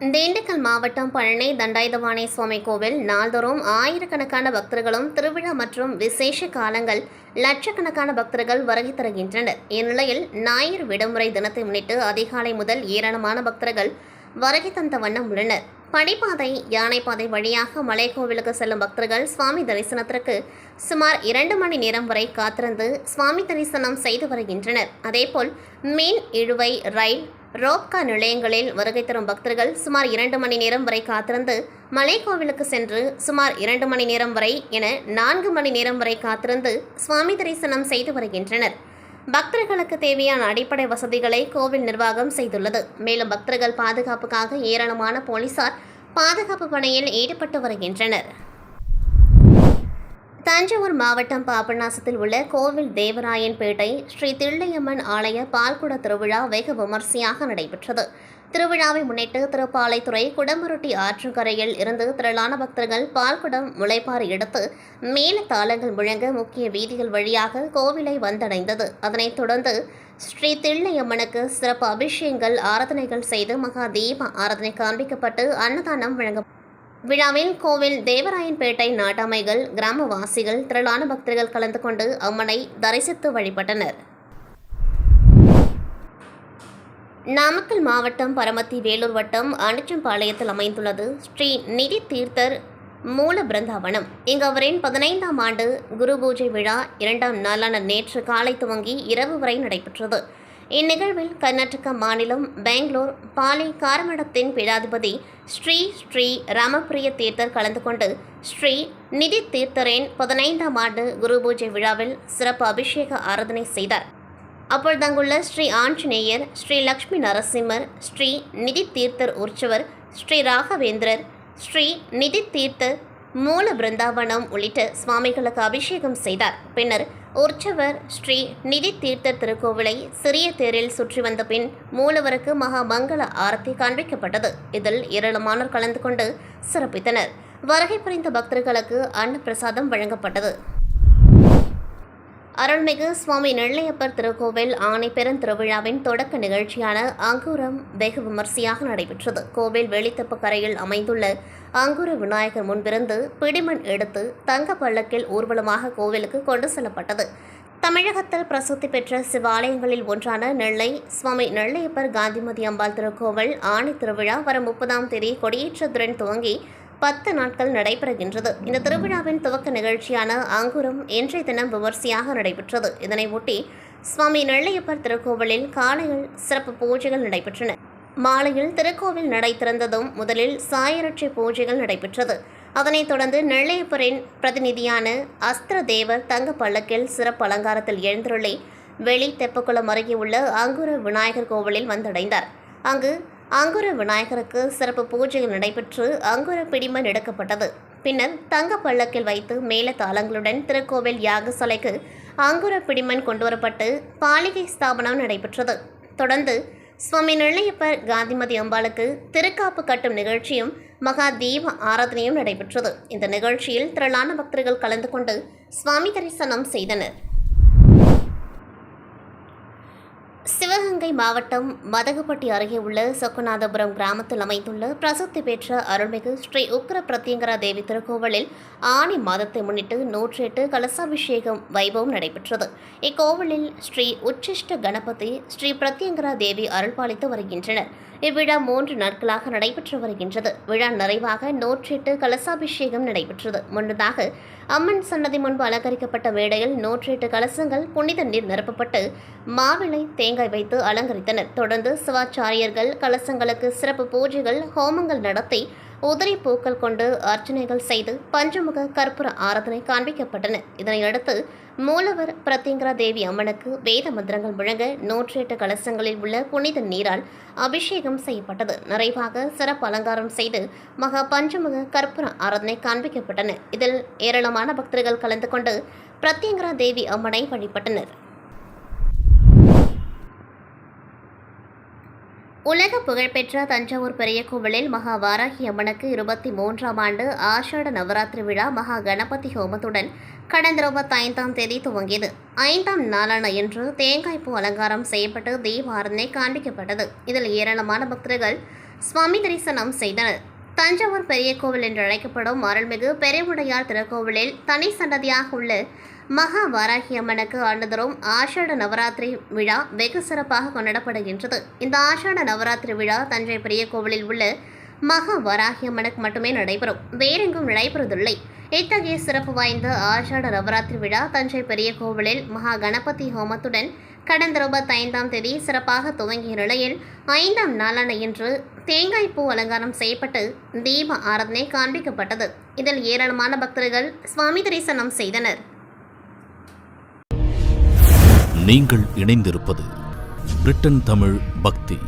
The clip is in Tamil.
திண்டுக்கல் மாவட்டம் பழனி தண்டாயுதபாணி சுவாமி கோவில் நாள்தோறும் ஆயிரக்கணக்கான பக்தர்களும் திருவிழா மற்றும் விசேஷ காலங்கள் லட்சக்கணக்கான பக்தர்கள் வருகை தருகின்றனர். இந்நிலையில் ஞாயிறு விடுமுறை தினத்தை முன்னிட்டு அதிகாலை முதல் ஏராளமான பக்தர்கள் வருகை தந்த வண்ணம் உள்ளனர். படிப்பாதை யானைப்பாதை வழியாக மலைக்கோவிலுக்கு செல்லும் பக்தர்கள் சுவாமி தரிசனத்திற்கு சுமார் இரண்டு மணி நேரம் வரை காத்திருந்து சுவாமி தரிசனம் செய்து வருகின்றனர். அதேபோல் மீன் இழுவை ரயில் ரோப்கா நிலையங்களில் வருகை தரும் பக்தர்கள் சுமார் இரண்டு மணி நேரம் வரை காத்திருந்து மலைக்கோவிலுக்கு சென்று சுமார் இரண்டு மணி நேரம் வரை என நான்கு மணி நேரம் வரை காத்திருந்து சுவாமி தரிசனம் செய்து வருகின்றனர். பக்தர்களுக்கு தேவையான அடிப்படை வசதிகளை கோவில் நிர்வாகம் செய்துள்ளது. மேலும் பக்தர்கள் பாதுகாப்புக்காக ஏராளமான போலீசார் பாதுகாப்பு பணியில் ஈடுபட்டு வருகின்றனர். தஞ்சாவூர் மாவட்டம் பாபநாசத்தில் உள்ள கோவில் தேவராயன்பேட்டை ஸ்ரீ தில்லையம்மன் ஆலய பால்குட திருவிழா வெகு விமர்சையாக நடைபெற்றது. திருவிழாவை முன்னிட்டு திருப்பாலைத்துறை குடமுருட்டி ஆற்றுக்கரையில் இருந்து திரளான பக்தர்கள் பால்குடம் முளைப்பாறு எடுத்து மேல தாளங்கள் முழங்க முக்கிய வீதிகள் வழியாக கோவிலை வந்தடைந்தது. அதனைத் தொடர்ந்து ஸ்ரீ தில்லையம்மனுக்கு சிறப்பு அபிஷேகங்கள் ஆராதனைகள் செய்து மகா தீப ஆராதனை காண்பிக்கப்பட்டு அன்னதானம் வழங்க விழாவில் கோவில் தேவராயன்பேட்டை நாட்டாமைகள் கிராமவாசிகள் திரளான பக்தர்கள் கலந்து கொண்டு அம்மனை தரிசித்து வழிபட்டனர். நாமக்கல் மாவட்டம் பரமத்தி வேலூர் வட்டம் அனுச்சம்பாளையத்தில் அமைந்துள்ளது ஸ்ரீ நிதி தீர்த்தர் மூல பிருந்தாவனம் இங்கு அவரின் பதினைந்தாம் ஆண்டு குரு பூஜை விழா இரண்டாம் நாளான நேற்று காலை துவங்கி இரவு வரை நடைபெற்றது. இந்நிகழ்வில் கர்நாடக மாநிலம் பெங்களூர் பாலி காரமடத்தின் பீடாதிபதி ஸ்ரீ ஸ்ரீ ராமபிரிய தீர்த்தர் கலந்து கொண்டு ஸ்ரீ நிதி தீர்த்தரின் பதினைந்தாம் ஆண்டு குரு பூஜை விழாவில் சிறப்பு அபிஷேக ஆராதனை செய்தார். அப்பொழுது அங்குள்ள ஸ்ரீ ஆஞ்சநேயர் ஸ்ரீ லக்ஷ்மி நரசிம்மர் ஸ்ரீ நிதி தீர்த்தர் உற்சவர் ஸ்ரீ ராகவேந்திரர் ஸ்ரீ நிதி தீர்த்தர் மூல பிருந்தாவனம் உள்ளிட்ட சுவாமிகளுக்கு அபிஷேகம் செய்தார். பின்னர் உற்சவர் ஸ்ரீ நிதி தீர்த்த திருக்கோவிலை சிறிய தேரில் சுற்றி வந்த பின் மூலவருக்கு மகா மங்கள ஆரத்தி காண்பிக்கப்பட்டது. இதில் ஏராளமானோர் கலந்து கொண்டு சிறப்பித்தனர். வருகை புரிந்த பக்தர்களுக்கு அன்னப்பிரசாதம் வழங்கப்பட்டது. அருள்மிகு சுவாமி நெல்லையப்பர் திருக்கோவில் ஆணை திருவிழாவின் தொடக்க நிகழ்ச்சியான அங்கூரம் வெகு விமர்சையாக நடைபெற்றது. கோவில் வெளித்தப்பு கரையில் அமைந்துள்ள அங்குர விநாயகர் முன்பிருந்து பிடிமண் எடுத்து தங்க பள்ளக்கில் ஊர்வலமாக கோவிலுக்கு கொண்டு செல்லப்பட்டது. தமிழகத்தில் பிரசித்தி பெற்ற சிவாலயங்களில் ஒன்றான நெல்லை சுவாமி நெல்லையப்பர் காந்திமதி அம்பாள் திருக்கோவில் ஆணை திருவிழா வரும் முப்பதாம் தேதி கொடியேற்றத்துடன் துவங்கி பத்து நாட்கள் நடைபெறுகின்றது. இந்த திருவிழாவின் துவக்க நிகழ்ச்சியான அங்குரம் இன்றைய தினம் விமர்சையாக நடைபெற்றது. இதனை ஒட்டி சுவாமி நெல்லையப்பர் திருக்கோவிலில் காலையில் சிறப்பு பூஜைகள் நடைபெற்றன. மாலையில் திருக்கோவில் நடை திறந்ததும் முதலில் சாயரட்சை பூஜைகள் நடைபெற்றது. அதனைத் தொடர்ந்து நெல்லையப்பரின் பிரதிநிதியான அஸ்திர தேவர் தங்க பல்லக்கில் சிறப்பு அலங்காரத்தில் எழுந்தருளி வெளி தெப்பக்குளம் அருகே உள்ள அங்குர விநாயகர் கோவிலில் வந்தடைந்தார். அங்கு அங்குர விநாயகருக்கு சிறப்பு பூஜைகள் நடைபெற்று அங்குர பிடிமன் எடுக்கப்பட்டது. பின்னர் தங்க பல்லக்கில் வைத்து மேல தாளங்களுடன் திருக்கோவில் யாகசாலைக்கு அங்குர பிடிமன் கொண்டுவரப்பட்டு பாலிகை ஸ்தாபனம் நடைபெற்றது. தொடர்ந்து சுவாமி நெல்லையப்பர் காந்திமதி அம்பாளுக்கு திருக்காப்பு கட்டும் நிகழ்ச்சியும் மகா தீப ஆராதனையும் நடைபெற்றது. இந்த நிகழ்ச்சியில் திரளான பக்தர்கள் கலந்து கொண்டு சுவாமி தரிசனம் செய்தனர். சிவகங்கை மாவட்டம் மதகுப்பட்டி அருகே உள்ள சொக்கநாதபுரம் கிராமத்தில் அமைந்துள்ள பிரசித்தி பெற்ற அருள்மிகு ஸ்ரீ உக்ர பிரத்யங்கரா தேவி திருக்கோவிலில் ஆணி மாதத்தை முன்னிட்டு நூற்றி எட்டு கலசாபிஷேகம் வைபவம் நடைபெற்றது. இக்கோவிலில் ஸ்ரீ உச்சிஷ்ட கணபதி ஸ்ரீ பிரத்யங்கரா தேவி அருள்பாலித்து வருகின்றனர். இவ்விழா மூன்று நாட்களாக நடைபெற்று வருகின்றது. விழா நிறைவாக நூற்றி எட்டு கலசாபிஷேகம் நடைபெற்றது. முன்னதாக அம்மன் சன்னதி முன்பு அலங்கரிக்கப்பட்ட மேடையில் நூற்றி எட்டு கலசங்கள் புனித நீர் நிரப்பப்பட்டு மாவிளை தேங்காய் வைத்து அலங்கரித்தனர். தொடர்ந்து சிவாச்சாரியர்கள் கலசங்களுக்கு சிறப்பு பூஜைகள் ஹோமங்கள் நடத்தி உதிரி பூக்கள் கொண்டு அர்ச்சனைகள் செய்து பஞ்சமுக கற்பூர ஆராதனை காண்பிக்கப்பட்டன. இதனையடுத்து மூலவர் பிரத்யங்கரா தேவி அம்மனுக்கு வேத மந்திரங்கள் முழங்க நூற்றி எட்டு கலசங்களில் உள்ள புனித நீரால் அபிஷேகம் செய்யப்பட்டது. நிறைவாக சிறப்பு அலங்காரம் செய்து மகா பஞ்சமுக கற்பூர ஆராதனை காண்பிக்கப்பட்டன. இதில் ஏராளமான பக்தர்கள் கலந்து கொண்டு பிரத்யங்கரா தேவி அம்மனை வழிபட்டனர். உலக புகழ்பெற்ற தஞ்சாவூர் பெரிய கோவிலில் மகா வாராகி அம்மனுக்கு இருபத்தி மூன்றாம் ஆண்டு ஆஷாட நவராத்திரி விழா மகா கணபதி ஹோமத்துடன் கடந்த இருபத்தைந்தாம் தேதி துவங்கியது. ஐந்தாம் நாளான இன்று தேங்காய் பூ அலங்காரம் செய்யப்பட்டு தீபாரதனை காண்பிக்கப்பட்டது. இதில் ஏராளமான பக்தர்கள் சுவாமி தரிசனம் செய்தனர். தஞ்சாவூர் பெரிய கோவில் என்று அழைக்கப்படும் அருள்மிகு பெருவுடையார் திருக்கோவிலில் தனி சன்னதியாக உள்ள மகா வாராகி அம்மனுக்கு ஆண்டுதோறும் ஆஷாட நவராத்திரி விழா வெகு சிறப்பாக கொண்டாடப்படுகின்றது. இந்த ஆஷாட நவராத்திரி விழா தஞ்சை பெரிய கோவிலில் உள்ள மகா வாராகி மட்டுமே நடைபெறும். வேறெங்கும் நடைபெறுவதில்லை. இத்தகைய சிறப்பு வாய்ந்த ஆஷாட நவராத்திரி விழா தஞ்சை பெரிய கோவிலில் மகா கணபதி ஹோமத்துடன் கடந்த இருபத்தைந்தாம் தேதி சிறப்பாக துவங்கிய நிலையில் ஐந்தாம் நாளான இன்று தேங்காய் பூ அலங்காரம் செய்யப்பட்டு தீப ஆராதனை காண்பிக்கப்பட்டது. இதில் ஏராளமான பக்தர்கள் சுவாமி தரிசனம் செய்தனர். நீங்கள் இணைந்திருப்பது பிரிட்டன் தமிழ் பக்தி.